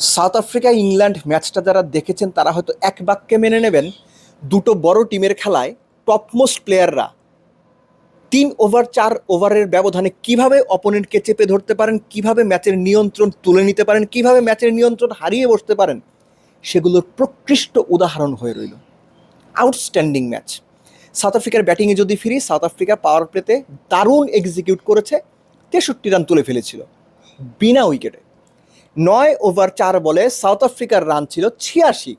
South Africa, England ম্যাচটা যারা দেখেছেন, তারা হয়তো এক বাক্যে মেনে নেবেন, দুটো বড় টিমের খেলায় টপমোস্ট প্লেয়াররা তিন ওভার চার ওভারের ব্যবধানে কীভাবে অপোনেন্টকে চেপে ধরতে পারেন, কীভাবে ম্যাচের নিয়ন্ত্রণ তুলে নিতে পারেন, কীভাবে ম্যাচের নিয়ন্ত্রণ হারিয়ে বসতে পারেন, সেগুলোর প্রকৃষ্ট উদাহরণ হয়ে রইল। আউটস্ট্যান্ডিং ম্যাচ সাউথ আফ্রিকার ব্যাটিংয়ে যদি ফিরি, সাউথ আফ্রিকা পাওয়ার প্লেতে দারুণ এক্সিকিউট করেছে, তেষট্টি রান তুলে ফেলেছিল, বিনা উইকেটে। নয় ওভার চার বলে সাউথ আফ্রিকার রান ছিল ছিয়াশি।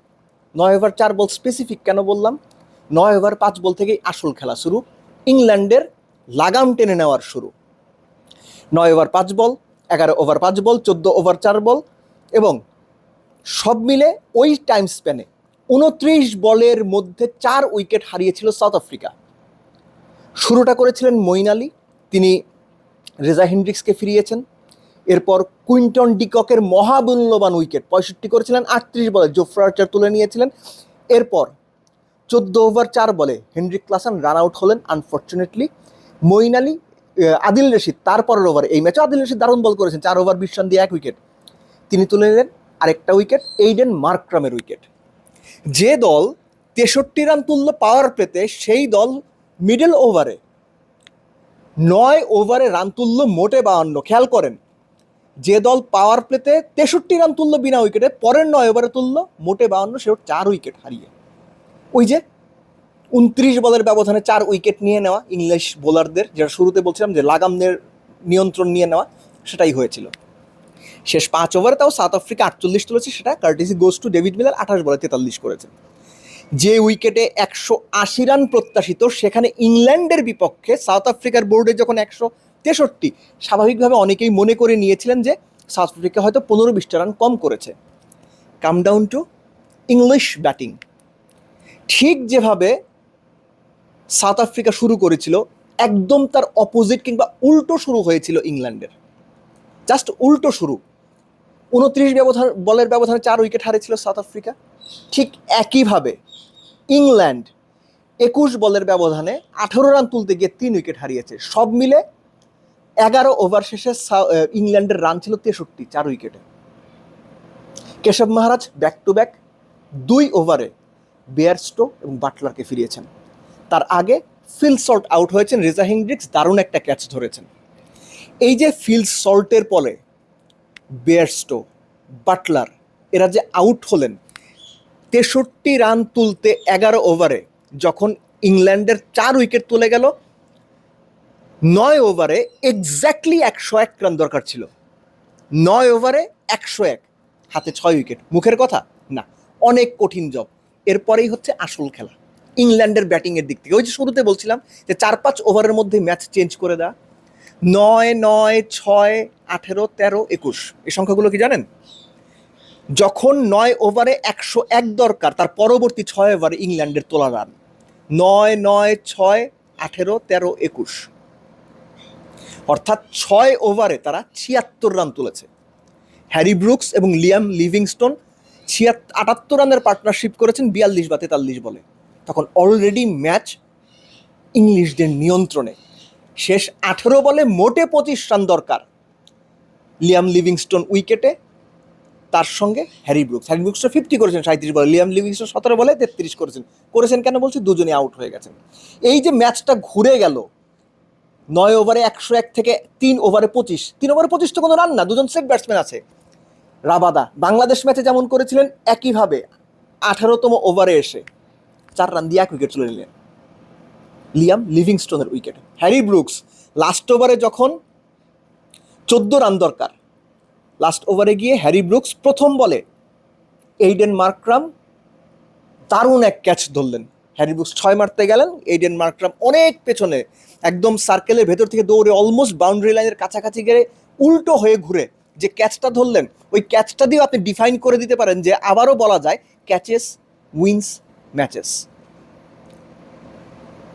নয় ওভার চার বল স্পেসিফিক কেন বললাম? নয় ওভার পাঁচ বল থেকেই আসল খেলা শুরু, ইংল্যান্ডের লাগাম টেনে নেওয়ার শুরু। নয় ওভার পাঁচ বল, এগারো ওভার পাঁচ বল, চোদ্দ ওভার চার বল এবং সব মিলে ওই টাইম স্প্যানে উনত্রিশ বলের মধ্যে চার উইকেট হারিয়েছিল সাউথ আফ্রিকা শুরুটা করেছিলেন মঈন আলী, তিনি রেজা হেন্ড্রিক্সকে ফিরিয়েছেন। এরপর কুইন্টন ডিককের মহামূল্যবান উইকেট, পঁয়ষট্টি করেছিলেন, আটত্রিশ বলে জোফ্রা আর্চার তুলে নিয়েছিলেন। এরপর চোদ্দ ওভার, চার বলে হেনরিক ক্লাসান রান আউট হলেন, আনফর্চুনেটলি। মঈন আলী আদিল রশিদ তারপরের ওভার, এই ম্যাচে আদিল রশিদ দারুণ বল করেছেন, চার ওভার, বিশ রান দিয়ে এক উইকেট। তিনি তুলে নিলেন আরেকটা উইকেট, এইডেন মার্ক্রামের উইকেট। যে দল তেষট্টি রান তুলল পাওয়ার প্লেতে সেই দল মিডল ওভারে নয় ওভারে রান তুলল মোটে বাহান্ন। খেয়াল করেন যে দল পাওয়ার প্লেতে তেষট্টি রান তুলল বিনা উইকেটে পরের নয় ওভারে তুলল, মোটে বাহান্ন সেও চার উইকেট হারিয়ে। ওই যে উনত্রিশ বলের ব্যবধানে চার উইকেট নিয়ে নেওয়া ইংলিশ বোলারদের যেটা শুরুতে বলছিলাম যে লাগামদের নিয়ন্ত্রণ নিয়ে নেওয়া, সেটাই হয়েছিল। শেষ পাঁচ ওভারে তাও সাউথ আফ্রিকা আটচল্লিশ তুলেছে, সেটা courtesy goes to David Miller আঠাশ বলে তেতাল্লিশ করেছে। যে উইকেটে একশো আশি রান প্রত্যাশিত, সেখানে ইংল্যান্ডের বিপক্ষে সাউথ আফ্রিকার বোর্ডে যখন একশো তেষট্টি। স্বাভাবিকভাবে অনেকেই মনে করে নিয়েছিলেন যে সাউথ আফ্রিকা হয়তো পনেরো বিশটা রান কম করেছে। Come down to English batting ঠিক যেভাবে সাউথ আফ্রিকা শুরু করেছিল, একদম তার অপোজিট কিংবা উল্টো শুরু হয়েছিল ইংল্যান্ডের। জাস্ট উল্টো শুরু। উনত্রিশ ব্যবধান, বলের ব্যবধানে চার উইকেট হারিয়েছিল সাউথ আফ্রিকা। ঠিক একইভাবে ইংল্যান্ড একুশ বলের ব্যবধানে আঠেরো রান তুলতে গিয়ে তিন উইকেট হারিয়েছে। সব মিলে এগারো ওভার শেষে ইংল্যান্ডের রান ছিল তেষট্টি, চার উইকেটে Keshav Maharaj back to back দুই ওভারে বেয়ারস্টো এবং বাটলারকে ফিরিয়েছেন। তার আগে ফিল সল্ট আউট হয়েছেন রেজা হেন্ড্রিক্স দারুণ একটা ক্যাচ ধরেছেন। এই যে ফিল সল্টের পরে বেয়ারস্টো বাটলার এরা যে আউট হলেন, তেষট্টি রান তুলতে এগারো ওভারে যখন ইংল্যান্ডের চার উইকেট তুলে গেল নয় ওভারে এক্স্যাক্টলি একশো এক রান দরকার ছিল। নয় ওভারে একশো এক, হাতে ছয় উইকেট। মুখের কথা? না, অনেক কঠিন জব এরপরেই হচ্ছে আসল খেলা। ইংল্যান্ডের ব্যাটিংয়ের দিক থেকে। ওই যে শুরুতে বলছিলাম যে চার পাঁচ ওভারের মধ্যে ম্যাচ চেঞ্জ করে দেওয়া নয় নয়, ছয়, আঠেরো, তেরো, একুশ। এই সংখ্যাগুলো কি জানেন? যখন নয় ওভারে একশো এক দরকার, তার পরবর্তী ছয় ওভারে ইংল্যান্ডের তোলা রান। নয় নয়, ছয়, আঠেরো, তেরো, একুশ। অর্থাৎ ছয় ওভারে তারা ছিয়াত্তর রান তুলেছে। হ্যারি ব্রুকস এবং লিয়াম লিভিংস্টোন ছিয়াত্তর আটাত্তর রানের পার্টনারশিপ করেছেন বিয়াল্লিশ বা তেতাল্লিশ বলে। তখন অলরেডি ম্যাচ ইংলিশদের নিয়ন্ত্রণে। শেষ আঠেরো বলে মোটে পঁচিশ রান দরকার লিয়াম লিভিংস্টোন উইকেটে। তার সঙ্গে Harry Brooks. Harry Brooks fifty করেছেন সাঁত্রিশ বলে। লিয়াম লিভিংস্টোন সতেরো বলে তেত্রিশ করেছেন। করেছেন কেন বলছি? দুজনে আউট হয়ে গেছেন। এই যে ম্যাচটা ঘুরে গেল নয় ওভারে একশো এক থেকে তিন ওভারে পঁচিশ। তিন ওভারে পঁচিশ তো কোনো রান না, দুজন সেট ব্যাটসম্যান আছে। রাবাদা, বাংলাদেশ ম্যাচে যেমন করেছিলেন, একইভাবে আঠারোতম ওভারে এসে চার রান দিয়ে এক উইকেট চলে নিলেন। লিয়াম লিভিংস্টোনের উইকেট। হ্যারি ব্রুকস, লাস্ট ওভারে যখন চোদ্দ রান দরকার, লাস্ট ওভারে গিয়ে হ্যারি ব্রুকস প্রথম বলে এইডেন মার্করাম দারুণ এক ক্যাচ ধরলেন। হ্যারি ব্রুকস ছয় মারতে গেলেন, এইডেন মার্করাম অনেক পেছনে একদম সার্কেলের ভেতর থেকে দৌড়ে অলমোস্ট বাউন্ডারি লাইনের কাছাকাছি গেলে উল্টো হয়ে ঘুরে যে ক্যাচটা ধরলেন, ওই ক্যাচটা দিয়েও আপনি ডিফাইন করে দিতে পারেন যে আবারও বলা যায় ক্যাচেস উইন্স ম্যাচেস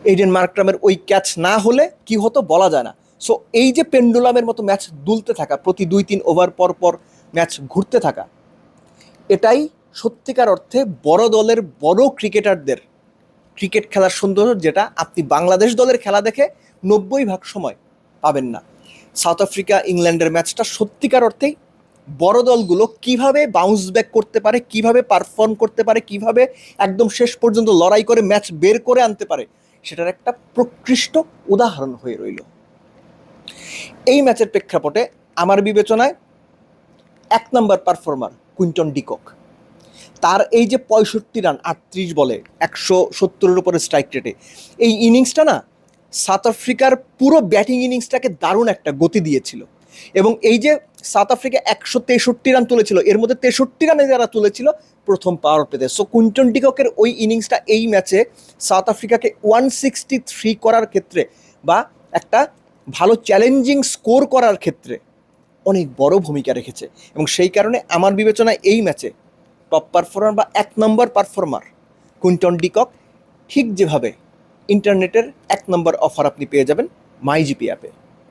এইডেন মার্করামের ওই ক্যাচ না হলে কি হতো বলা যায় না। সো এই যে পেন্ডুলামের মতো ম্যাচ দুলতে থাকা, প্রতি দুই তিন ওভার পর পর ম্যাচ ঘুরতে থাকা, এটাই সত্যিকার অর্থে বড় দলের বড় ক্রিকেটারদের ক্রিকেট খেলার সৌন্দর্য যেটা আপনি বাংলাদেশ দলের খেলা দেখে নব্বই ভাগ সময় পাবেন না। সাউথ আফ্রিকা, ইংল্যান্ডের ম্যাচটা সত্যিকার অর্থেই বড় দলগুলো কীভাবে বাউন্স ব্যাক করতে পারে, কীভাবে পারফর্ম করতে পারে, কীভাবে একদম শেষ পর্যন্ত লড়াই করে ম্যাচ বের করে আনতে পারে, সেটার একটা প্রকৃষ্ট উদাহরণ হয়ে রইল। এই ম্যাচের প্রেক্ষাপটে আমার বিবেচনায় এক নম্বর পারফর্মার কুইন্টন ডিকক। তার এই যে পঁয়ষট্টি রান, আটত্রিশ বলে, একশো সত্তরের উপরে স্ট্রাইক রেটে এই ইনিংসটা না সাউথ আফ্রিকার পুরো ব্যাটিং ইনিংসটাকে দারুণ একটা গতি দিয়েছিল। এবং এই যে সাউথ আফ্রিকা একশো তেষট্টি রান তুলেছিল, এর মধ্যে তেষট্টি রানে যারা তুলেছিল, প্রথম পাওয়ার পেতে সো কুইন্টন ডিককের ওই ইনিংসটা এই ম্যাচে সাউথ আফ্রিকাকে ওয়ান সিক্সটি থ্রি করার ক্ষেত্রে বা একটা ভালো চ্যালেঞ্জিং স্কোর করার ক্ষেত্রে অনেক বড় ভূমিকা রেখেছে। এবং সেই কারণে আমার বিবেচনায় এই ম্যাচে টপ পারফর্মার বা এক নম্বর পারফর্মার কুইন্টন ডিকক ঠিক যেভাবে ইন্টারনেটের এক নম্বর অফার আপনি পেয়ে যাবেন মাইজিপি অ্যাপে